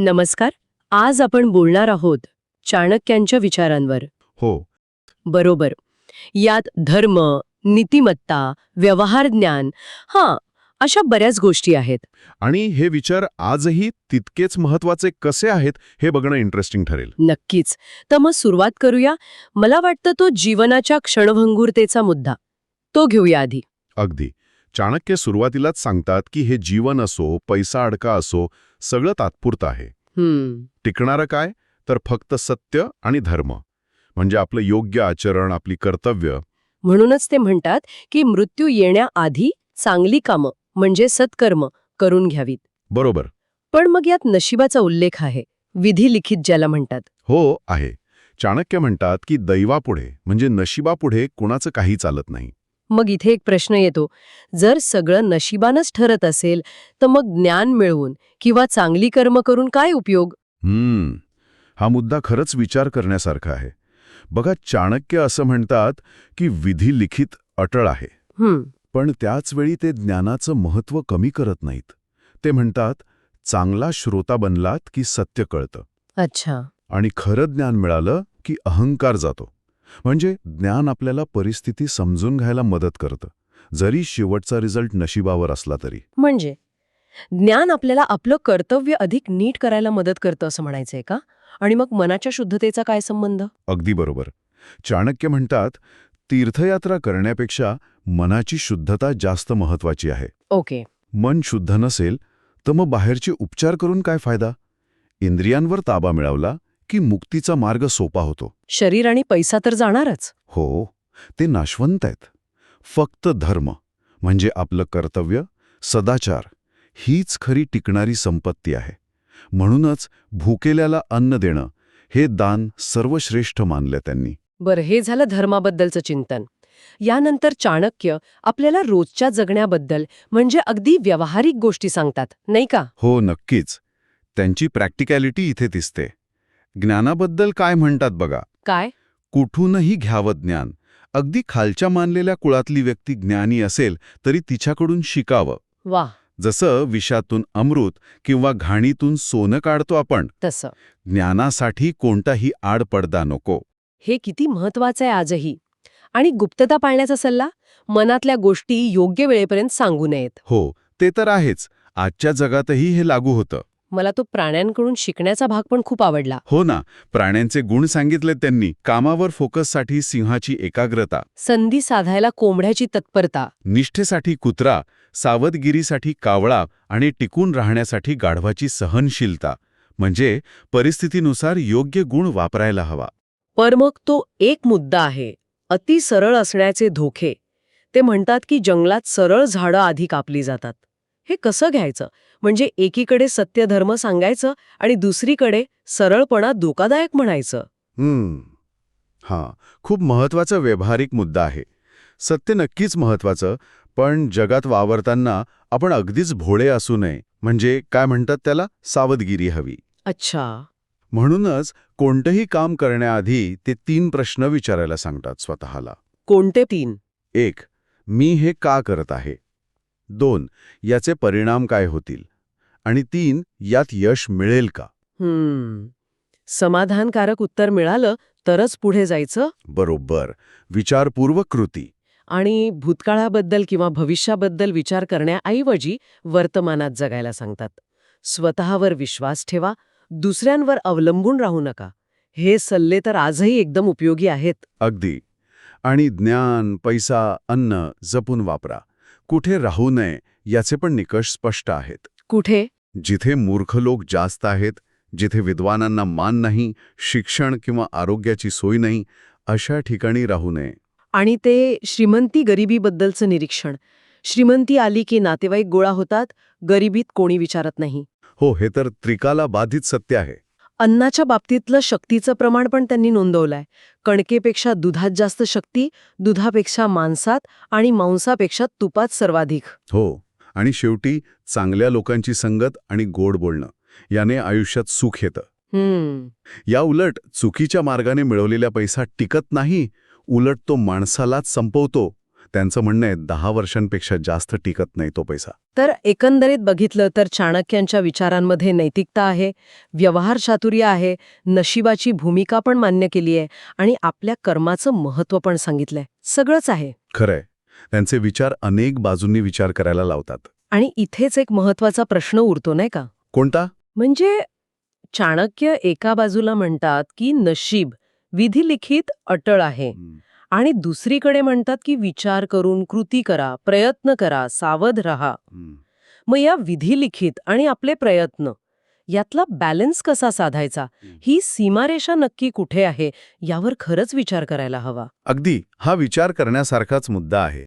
नमस्कार आज आपण बोलणार आहोत चाणक्यांच्या विचारांवर. हो. बरोबर. यात धर्म नीतिमत्ता व्यवहार ज्ञान हां अशा बऱ्याच गोष्टी आहेत. आणि हे विचार आजही तितकेच महत्त्वाचे कसे आहेत हे बघणं इंटरेस्टिंग ठरेल. नक्कीच. तर मग सुरुवात करूया. मला वाटतं तो जीवनाच्या क्षणभंगुरतेचा मुद्दा. तो घेऊया आधी. अगदी. चाणक्य सुरुवातीलाच सांगतात की हे जीवन असो पैसा अडका असो सगळं तात्पुरतं आहे. टिकणारं काय? तर फक्त सत्य आणि धर्म. म्हणजे आपलं योग्य आचरण आपली कर्तव्य. म्हणूनच ते म्हणतात की मृत्यू येण्याआधी चांगली कामं म्हणजे सत्कर्म करून घ्यावीत. बरोबर. पण मग यात नशिबाचा उल्लेख आहे विधी लिखित ज्याला म्हणतात. हो आहे. चाणक्य म्हणतात की दैवापुढे म्हणजे नशिबापुढे कुणाचं काही चालत नाही. मग इथे एक प्रश्न येतो. जर सगळं नशिबानंच ठरत असेल तर मग ज्ञान मिळवून किंवा चांगली कर्म करून काय उपयोग? हम्म. हा मुद्दा खरंच विचार करण्यासारखा आहे. बघा चाणक्य असं म्हणतात की विधी लिखित अटळ आहे. पण त्याचवेळी ते ज्ञानाचं महत्त्व कमी करत नाहीत. ते म्हणतात चांगला श्रोता बनलात की सत्य कळतं. अच्छा. आणि खरं ज्ञान मिळालं की अहंकार जातो. म्हणजे ज्ञान आपल्याला परिस्थिती समजून घ्यायला मदत करतं. जरी शेवटचा रिझल्ट नशिबावर असला तरी. म्हणजे? ज्ञान आपल्याला आपलं कर्तव्य अधिक नीट करायला मदत करतं असं म्हणायचंय का? आणि मग मनाच्या शुद्धतेचा काय संबंध? अगदी बरोबर. चाणक्य म्हणतात तीर्थयात्रा करण्यापेक्षा मनाची शुद्धता जास्त महत्वाची आहे. ओके. मन शुद्ध नसेल तर मग बाहेरचे उपचार करून काय फायदा? इंद्रियांवर ताबा मिळवला की मुक्तीचा मार्ग सोपा होतो. शरीर आणि पैसा तर जाणारच. हो ते नाशवंत आहेत. फक्त धर्म म्हणजे आपलं कर्तव्य सदाचार हीच खरी टिकणारी संपत्ती आहे. म्हणूनच भुकेल्याला अन्न देणं हे दान सर्वश्रेष्ठ मानलं त्यांनी. बरं हे झालं धर्माबद्दलचं चिंतन. यानंतर चाणक्य आपल्याला रोजच्या जगण्याबद्दल म्हणजे अगदी व्यावहारिक गोष्टी सांगतात नाही का? हो नक्कीच. त्यांची प्रॅक्टिकॅलिटी इथे दिसते. ज्ञानाबद्दल काय म्हणतात बघा? काय? कुठूनही घ्यावं ज्ञान. अगदी खालच्या मानलेल्या कुळातली व्यक्ती ज्ञानी असेल तरी तिच्याकडून शिकावं. वा. जसं विषातून अमृत किंवा घाणीतून सोनं काढतो आपण तसं. ज्ञानासाठी कोणताही आडपडदा नको. हे किती महत्वाचं आहे आजही. आणि गुप्तता पाळण्याचा सल्ला? मनातल्या गोष्टी योग्य वेळेपर्यंत सांगू नयेत. हो ते तर आहेच. आजच्या जगातही हे लागू होतं. मला तो प्राण्यांकडून शिकण्याचा भाग पण खूप आवडला. हो ना प्राण्यांचे गुण सांगितले त्यांनी. कामावर फोकससाठी सिंहाची एकाग्रता. संधी साधायला कोंबड्याची तत्परता. निष्ठेसाठी कुत्रा सावधगिरीसाठी कावळा आणि टिकून राहण्यासाठी गाढवाची सहनशीलता. म्हणजे परिस्थितीनुसार योग्य गुण वापरायला हवा. पर मग तो एक मुद्दा आहे. अति सरळ असण्याचे धोके. ते म्हणतात की जंगलात सरळ झाडं आधी कापली जातात. हे कसं घ्यायचं? म्हणजे एकीकडे सत्यधर्म सांगायचं आणि दुसरीकडे सरळपणा धोकादायक म्हणायचं. हम्म. हां खूप महत्त्वाचा व्यावहारिक मुद्दा आहे. सत्य नक्कीच महत्वाचं पण जगात वावरताना आपण अगदीच भोळे असू नये. म्हणजे काय म्हणतात त्याला? सावधगिरी हवी. अच्छा. म्हणूनच कोणतंही काम करण्याआधी ते तीन प्रश्न विचारायला सांगतात स्वतःला. कोणते तीन? एक मी हे का करत आहे? दोन याचे परिणाम काय होतील? आणि तीन यात यश मिळेल का? हम्म. समाधानकारक उत्तर मिळालं तरच पुढे जायचं? बरोबर. विचारपूर्वक कृती. आणि भूतकाळाबद्दल किंवा भविष्याबद्दल विचार करण्याऐवजी वर्तमानात जगायला सांगतात. स्वतःवर विश्वास ठेवा दुसऱ्यांवर अवलंबून राहू नका. हे सल्ले तर आजही एकदम उपयोगी आहेत. अगदी. आणि ज्ञान पैसा अन्न जपून वापरा. कुठे राहू नये याचे पण निकष स्पष्ट आहेत. कुठे? जिथे मूर्ख लोक जास्त आहेत जिथे विद्वानांना मान नाही शिक्षण किंवा आरोग्याची सोय नाही अशा ठिकाणी राहू नये. आणि ते श्रीमंती गरिबीबद्दलचं निरीक्षण. श्रीमंती आली की नातेवाईक गोळा होतात गरिबीत कोणी विचारत नाही. हो हे तर त्रिकाला बाधित सत्य आहे. अन्नाच्या बाबतीतलं शक्तीचं प्रमाण पण त्यांनी नोंदवलंय. कणकेपेक्षा दुधात जास्त शक्ती दुधापेक्षा मांसात आणि मांसापेक्षा तुपात सर्वाधिक. हो आणि शेवटी चांगल्या लोकांची संगत आणि गोड बोलणं याने आयुष्यात सुख येतं. या उलट चुकीच्या मार्गाने मिळवलेला पैसा टिकत नाही उलट तो माणसालाच संपवतो. त्यांचं म्हणणं आहे दहा वर्षांपेक्षा जास्त टिकत नाही तो पैसा. तर एकंदरीत बघितलं तर चाणक्यांच्या विचारांमध्ये नैतिकता आहे व्यवहार चातुर्य आहे नशिबाची भूमिका पण मान्य केली आहे आणि आपल्या कर्माचं महत्त्व पण सांगितलंय. सगळंच आहे. खरंय त्यांचे विचार अनेक बाजूंनी विचार करायला लावतात. आणि इथेच एक महत्त्वाचा प्रश्न उरतो नाही का? कोणता? म्हणजे चाणक्य एका बाजूला म्हणतात की नशीब विधिलिखित अटळ आहे. आणि दुसरीकडे म्हणतात की विचार करून कृती करा प्रयत्न करा सावध रहा. मग या विधिलिखित आणि आपले प्रयत्न यातला बॅलन्स कसा साधायचा? ही सीमारेषा नक्की कुठे आहे? यावर खरंच विचार करायला हवा. अगदी हा विचार करण्यासारखाच मुद्दा आहे.